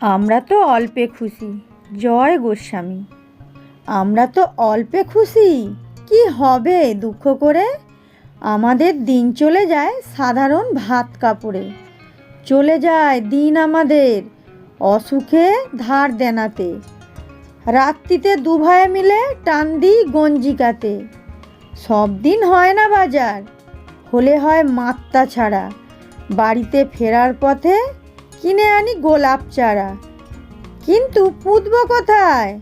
আমরা তো অল্পে খুশি। জয় গোস্বামী। আমরা তো অল্পে খুশি। কি হবে দুঃখ করে? আমাদের দিন চলে যায় সাধারণ ভাত কাপড়ে। চলে যায় দিন আমাদের অসুখে ধার দেনাতে। রাত্রিতে দু ভাই মিলে টান দিই গঞ্জিকাতে। সব দিন হয় না বাজার। হলে হয় মাত্তা ছাড়া। বাড়িতে ফেরার পথে কিনে আনি গোলাপ চারা। কিন্তু পুঁতব কোথায়?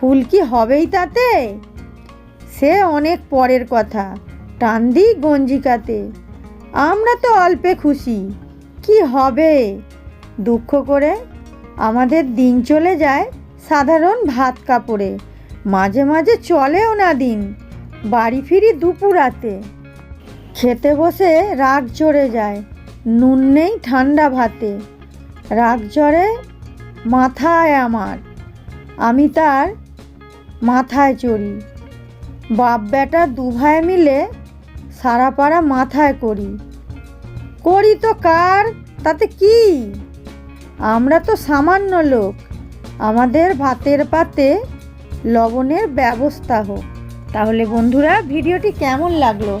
ফুল কি হবেই তাতে? সে অনেক পরের কথা। টান দিই গঞ্জিকাতে। আমরা তো অল্পে খুশি। কি হবে? দুঃখ করে আমাদের দিন চলে যায় সাধারণ ভাত কাপড়ে। মাঝে মাঝে চলেও না দিন। বাড়ি ফিরি দুপুরাতে। খেতে বসে রাগ চড়ে যায়। নুন নেই, ঠান্ডা ভাতে। রাগ জ্বরে মাথায় আমার। আমি তার মাথায় চড়ি। বাপ বেটা দু ভাই মিলে সারা পাড়া মাথায় করি। করি তো কার? তাতে কি? আমরা তো সামান্য লোক। আমাদের ভাতের পাতে লবণের ব্যবস্থা হোক। তাহলে বন্ধুরা, ভিডিওটি কেমন লাগল?